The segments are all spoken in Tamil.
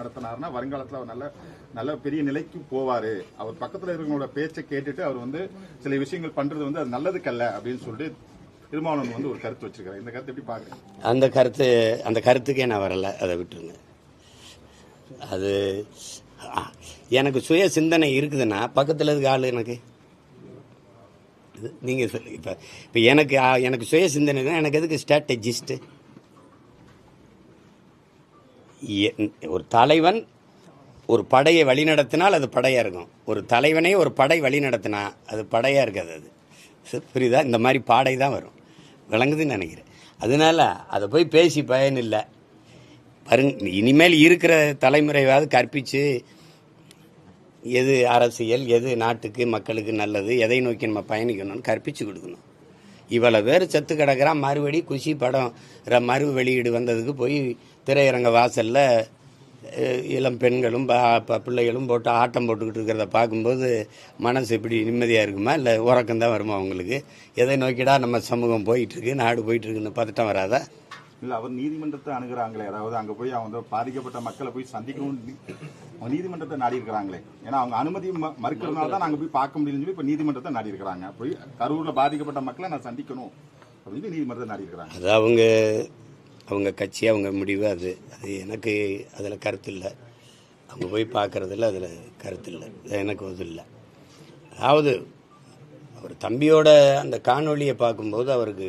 நடத்தினார்னா வருங்காலத்தில் அவர் நல்ல நல்ல பெரிய நிலைக்கு போவார். அவர் பக்கத்தில் இருக்கிறவங்களோட பேச்சை கேட்டுட்டு அவர் வந்து சில விஷயங்கள் பண்ணுறது வந்து அது நல்லதுக்கல்ல அப்படின்னு சொல்லிட்டு திருமாவளவன் வந்து ஒரு கருத்து வச்சிருக்காரு. இந்த கருத்து எப்படி பார்க்குறேன் அந்த கருத்து அந்த கருத்துக்கே நான் வரல. அதை விட்டுருங்க. அது எனக்கு சுய சிந்தனை இருக்குதுன்னா பக்கத்தில் இருக்க ஆள் எனக்கு. நீங்கள் சொல்லி இப்போ இப்போ எனக்கு எனக்கு சுய சிந்தனை எனக்கு எதுக்கு ஸ்ட்ராட்டஜிஸ்ட்டு ஒரு தலைவன் ஒரு படையை வழிநடத்தினால் அது படையாக இருக்கும். ஒரு தலைவனே ஒரு படை வழிநடத்தினா அது படையாக இருக்காது அது. புரியுதா? இந்த மாதிரி பாடை தான் வரும். விளங்குதுன்னு நினைக்கிறேன். அதனால அதை போய் பேசி பயன் இல்லை பாருங்க இனிமேல் இருக்கிற தலைமுறையாவது கற்பித்து எது அரசியல் எது நாட்டுக்கு மக்களுக்கு நல்லது எதை நோக்கி நம்ம பயணிக்கணும்னு கற்பித்து கொடுக்கணும். இவ்வளோ பேர் செத்து கிடக்கிறான் மறுபடி குஷி படம் ர- மறு வெளியீடு வந்ததுக்கு போய் திரையரங்க வாசலில் இளம் பெண்களும் பிள்ளைகளும் போட்டு ஆட்டம் போட்டுக்கிட்டு இருக்கிறத பார்க்கும்போது மனசு இப்படி நிம்மதியாக இருக்குமா? இல்லை உறக்கம்தான் வருமா அவங்களுக்கு எதை நோக்கிடா நம்ம சமூகம் போயிட்டுருக்கு நாடு போயிட்டுருக்குன்னு பதட்டம் வராதா? இல்ல அவர் நீதிமன்றத்தை அணுகிறாங்களே. அதாவது அங்க போய் அவங்க பாதிக்கப்பட்ட மக்களை போய் சந்திக்கணும் அவங்க நீதிமன்றத்தை நாடி இருக்கிறாங்களே ஏன்னா அவங்க அனுமதி மறுக்கிறதுனால தான் நாங்க போய் பார்க்க முடியும்னு சொல்லி இப்ப நீதிமன்றத்தை நாடி இருக்கிறாங்க போய் கரூர்ல பாதிக்கப்பட்ட மக்களை நான் சந்திக்கணும் அப்படின்னு நீதிமன்றத்தை நாடி இருக்கிறாங்க அது அவங்க அவங்க கட்சி அவங்க முடிவு அது. அது எனக்கு அதில் கருத்து இல்லை. அவங்க போய் பார்க்குறதுல அதில் கருத்து இல்லை. எனக்கு அது இல்லை. அதாவது அவர் தம்பியோட அந்த காணொலியை பார்க்கும்போது அவருக்கு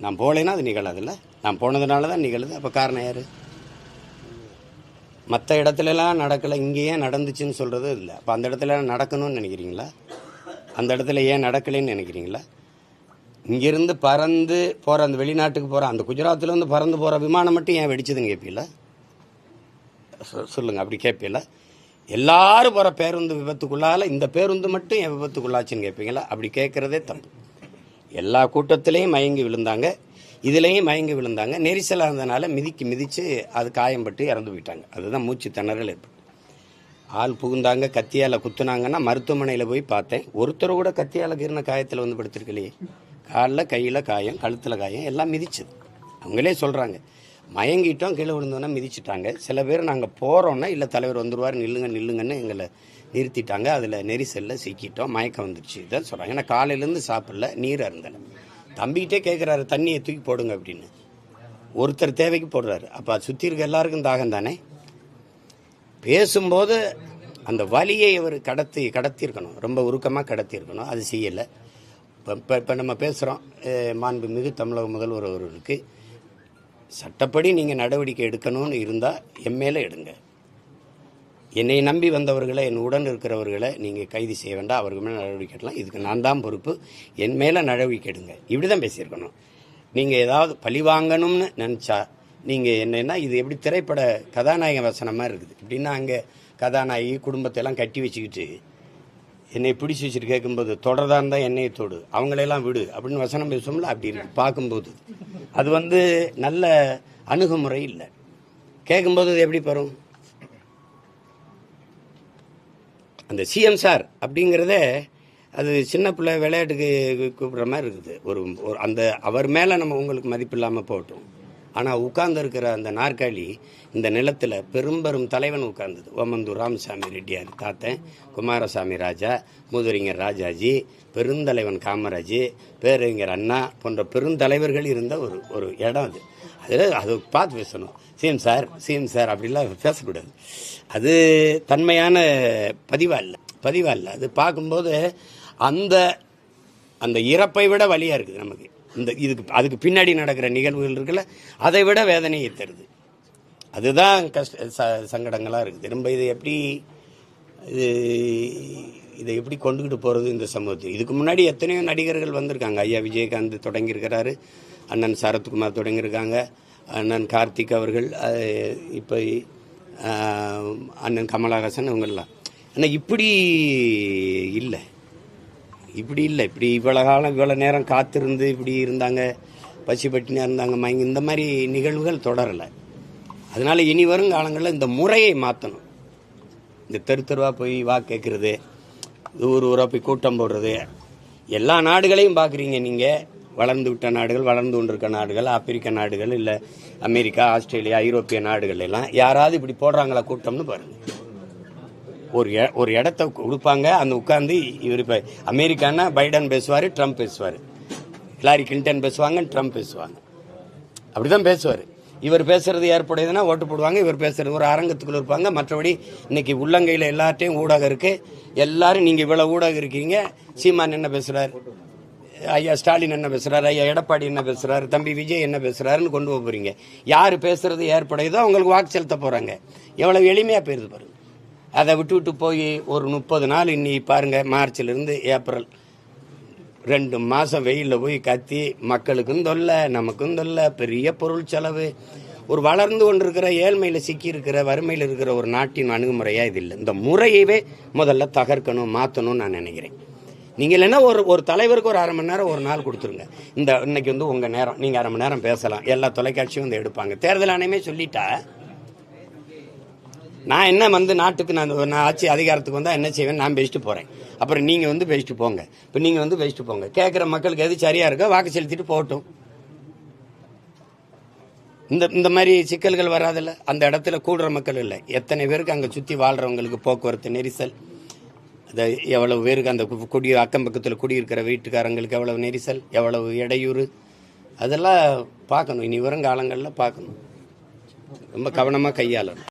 நான் போகலைன்னா அது நிகழாதுல்ல? நான் போனதுனால தான் நிகழுது. அப்போ காரணம் யார்? மற்ற இடத்துலலாம் நடக்கலை. இங்கே ஏன் நடந்துச்சுன்னு சொல்கிறது இல்லை. அப்போ அந்த இடத்துல நடக்கணும்னு நினைக்கிறீங்களா? அந்த இடத்துல ஏன் நடக்கலைன்னு நினைக்கிறீங்களா? இங்கேருந்து பறந்து போகிற அந்த வெளிநாட்டுக்கு போகிற அந்த குஜராத்திலேருந்து பறந்து போகிற விமானம் மட்டும் ஏன் வெடிச்சதுன்னு கேட்பீங்களா சொ- சொல்லுங்கள் அப்படி கேட்பீங்கள எல்லாரும் போகிற பேருந்து விபத்துக்குள்ளால இந்த பேருந்து மட்டும் என் விபத்துக்குள்ளாச்சுன்னு கேட்பீங்களா அப்படி கேட்குறதே தப்பு. எல்லா கூட்டத்திலையும் மயங்கி விழுந்தாங்க. இதுலேயும் மயங்கி விழுந்தாங்க. நெரிசலாக இருந்தனால மிதிக்கு மிதித்து அது காயம்பட்டு இறந்து போயிட்டாங்க. அதுதான் மூச்சு திணறல் ஏற்பட்டு. ஆள் புகுந்தாங்க கத்தியால் குத்துனாங்கன்னா மருத்துவமனையில் போய் பார்த்தேன். ஒருத்தர் கூட கத்தியால் கீறின காயத்தில் வந்து படுத்திருக்கலையே. காலில் கையில் காயம் கழுத்தில் காயம் எல்லாம் மிதிச்சது. அவங்களே சொல்கிறாங்க மயங்கிட்டோம் கீழே விழுந்தோன்னா மிதிச்சிட்டாங்க. சில பேர் நாங்கள் போகிறோன்னா இல்லை தலைவர் வந்துருவார் நில்லுங்க நில்லுங்கன்னு எங்களை நிறுத்திட்டாங்க. அதில் நெரிசலில் சிக்கிட்டோம். மயக்கம் வந்துருச்சு. இதான் சொல்கிறாங்க ஏன்னா காலையிலேருந்து சாப்பிடல. நீர் அருந்தலை. தம்பிக்கிட்டே கேட்குறாரு தண்ணியை தூக்கி போடுங்க அப்படின்னு. ஒருத்தர் தேவைக்கு போடுறாரு. அப்போ சுற்றி இருக்க எல்லாருக்கும் தாகம் தானே? பேசும்போது அந்த வலியை அவர் கடத்தி கடத்தியிருக்கணும். ரொம்ப உருக்கமாக கடத்தியிருக்கணும். அது செய்யலை. இப்போ இப்போ இப்போ நம்ம பேசுகிறோம் மாண்புமிகு தமிழக முதல்வர் அவர்களுக்கு சட்டப்படி நீங்கள் நடவடிக்கை எடுக்கணும்னு இருந்தால் என் எடுங்க. என்னை நம்பி வந்தவர்களை என் உடன் இருக்கிறவர்களை நீங்கள் கைது செய்ய வேண்டாம். அவர்கள் மேலே நடவடிக்கை எடுக்கலாம். இதுக்கு நான் தான் பொறுப்பு. என் மேலே நடவடிக்கை எடுங்க. இப்படி தான் பேசியிருக்கணும். நீங்கள் ஏதாவது பழி வாங்கணும்னு நினச்சா நீங்கள் என்னன்னா இது எப்படி திரைப்பட கதாநாயக வசனமாக இருக்குது. இப்படின்னா அங்கே கதாநாயகி குடும்பத்தை எல்லாம் கட்டி வச்சுக்கிட்டு என்னை பிடிச்சி வச்சுட்டு கேட்கும்போது தொடர்தா இருந்தால் என்னையை தொடு. அவங்களையெல்லாம் விடு. அப்படின்னு வசனம் பேசுவோம்ல அப்படி இருக்கு. பார்க்கும்போது. அது வந்து நல்ல அணுகுமுறை இல்லை. கேட்கும்போது அது எப்படி வரும் அந்த சிஎம் சார் அப்படிங்கிறத அது சின்ன பிள்ளை விளையாட்டுக்கு கூப்பிட்ற மாதிரி இருக்குது. ஒரு ஒரு அந்த அவர் மேலே நம்ம உங்களுக்கு மதிப்பு இல்லாமல் போட்டோம் ஆனால் உட்கார்ந்துருக்கிற அந்த நாற்காலி இந்த நிலத்தில் பெரும்பெரும் தலைவன் உட்கார்ந்தது. ஓமந்தூர் ராமசாமி ரெட்டியார் தாத்தன் குமாரசாமி ராஜா மூதுரிஞர் ராஜாஜி பெருந்தலைவன் காமராஜ் பேரறிஞர் அண்ணா போன்ற பெருந்தலைவர்கள் இருந்த ஒரு ஒரு இடம் அது. அது பார்த்து பேசணும். சிஎம் சார் சிஎம் சார் அப்படிலாம் பேசக்கூடாது. அது தன்மையான பதிவா இல்லை. பதிவா இல்லை. அது பார்க்கும்போது அந்த அந்த இறப்பை விட வழியாக இருக்குது நமக்கு. இந்த இதுக்கு அதுக்கு பின்னாடி நடக்கிற நிகழ்வுகள் இருக்குல்ல அதை விட வேதனையை தருது. அதுதான் கஷ்ட ச சங்கடங்களாக இருக்குது. திரும்ப இது எப்படி இது இதை எப்படி கொண்டுகிட்டு போகிறது இந்த சமூகத்தை இதுக்கு முன்னாடி எத்தனையோ நடிகர்கள் வந்திருக்காங்க. ஐயா விஜயகாந்த் தொடங்கியிருக்கிறாரு அண்ணன் சரத்குமார் தொடங்கியிருக்காங்க அண்ணன் கார்த்திக் அவர்கள் இப்போ அண்ணன் கமலஹாசன் இவங்கெல்லாம். ஆனால் இப்படி இல்லை. இப்படி இல்லை. இப்படி இவ்வளோ காலம் இவ்வளோ நேரம் காத்திருந்து இப்படி இருந்தாங்க பசி பட்டினியாக இருந்தாங்க மயங்கி இந்த மாதிரி நிகழ்வுகள் தொடரலை. அதனால் இனி வரும் காலங்களில் இந்த முறையை மாற்றணும் இந்த தெரு தெருவாக போய் வா கேட்குறது ஊர் ஊராக போய் கூட்டம் போடுறது. எல்லா நாடுகளையும் பார்க்குறீங்க நீங்கள் வளர்ந்து விட்ட நாடுகள் வளர்ந்து கொண்டிருக்க நாடுகள் ஆப்பிரிக்க நாடுகள் இல்லை அமெரிக்கா ஆஸ்திரேலியா ஐரோப்பிய நாடுகள் எல்லாம் யாராவது இப்படி போடுறாங்களா கூட்டம்னு பாருங்கள் ஒரு ஒரு இடத்த கொடுப்பாங்க அந்த உட்காந்து இவர் இப்போ அமெரிக்கானா பைடன் பேசுவார் ட்ரம்ப் பேசுவார். ஹிலாரி கிளின்டன் பேசுவாங்க ட்ரம்ப் பேசுவாங்க. அப்படி தான் பேசுவார். இவர் பேசுறது ஏற்புடையதுன்னா ஓட்டு போடுவாங்க இவர் பேசுறது ஒரு அரங்கத்துக்குள்ள இருப்பாங்க. மற்றபடி இன்னைக்கு உள்ளங்கையில் எல்லார்ட்டையும் ஊடகம் இருக்கு. எல்லாரும் நீங்க இவ்வளவு ஊடகம் இருக்கீங்க சீமான் என்ன பேசுறாரு? ஐயா ஸ்டாலின் என்ன பேசுறாரு? ஐயா எடப்பாடி என்ன பேசுறாரு? தம்பி விஜய் என்ன பேசுறாருன்னு கொண்டு போக போறீங்க. யார் பேசுறது ஏற்படையதோ அவங்களுக்கு வாக்கு செலுத்த போறாங்க. எவ்வளவு எளிமையா போயிருது பாருங்க. அதை விட்டு விட்டு போய் ஒரு முப்பது நாள் இன்னி பாருங்க மார்ச்ல இருந்து ஏப்ரல். ரெண்டு மாதம் வெயிலில் போய் கத்தி மக்களுக்கும் தொல்லை நமக்கும் தொல்லை பெரிய பொருள் செலவு. ஒரு வளர்ந்து கொண்டிருக்கிற ஏழ்மையில் சிக்கி இருக்கிற வறுமையில் இருக்கிற ஒரு நாட்டின் அணுகுமுறையா இது இல்லை. இந்த முறையவே முதல்ல தகர்க்கணும் மாற்றணும்னு நான் நினைக்கிறேன். நீங்கள் இல்லைன்னா ஒரு ஒரு தலைவருக்கு ஒரு அரை மணி நேரம் ஒரு நாள் கொடுத்துருங்க. இந்த இன்னைக்கு வந்து உங்கள் நேரம் நீங்கள் அரை மணி நேரம் பேசலாம். எல்லா தொலைக்காட்சியும் வந்து எடுப்பாங்க. தேர்தல் ஆணையமே சொல்லிட்டா நான் என்ன வந்து நாட்டுக்கு நான் நான் ஆட்சி அதிகாரத்துக்கு வந்தால் என்ன செய்வேன்? நான் பேசிட்டு போகிறேன் அப்புறம் நீங்கள் வந்து பேசிட்டு போங்க. இப்போ நீங்கள் வந்து பேசிட்டு போங்க. கேட்குற மக்களுக்கு எது சரியாக இருக்கோ வாக்கு செலுத்திட்டு போகட்டும். இந்த இந்த மாதிரி சிக்கல்கள் வராதில்ல? அந்த இடத்துல கூடுற மக்கள் இல்லை. எத்தனை பேருக்கு அங்கே சுற்றி வாழ்கிறவங்களுக்கு போக்குவரத்து நெரிசல்? அது எவ்வளவு பேருக்கு அந்த குடி அக்கம் பக்கத்தில் குடியிருக்கிற வீட்டுக்காரங்களுக்கு எவ்வளவு நெரிசல்? எவ்வளவு இடையூறு? அதெல்லாம் பார்க்கணும். இனி வரும் காலங்களில் பார்க்கணும். ரொம்ப கவனமாக கையாளணும்.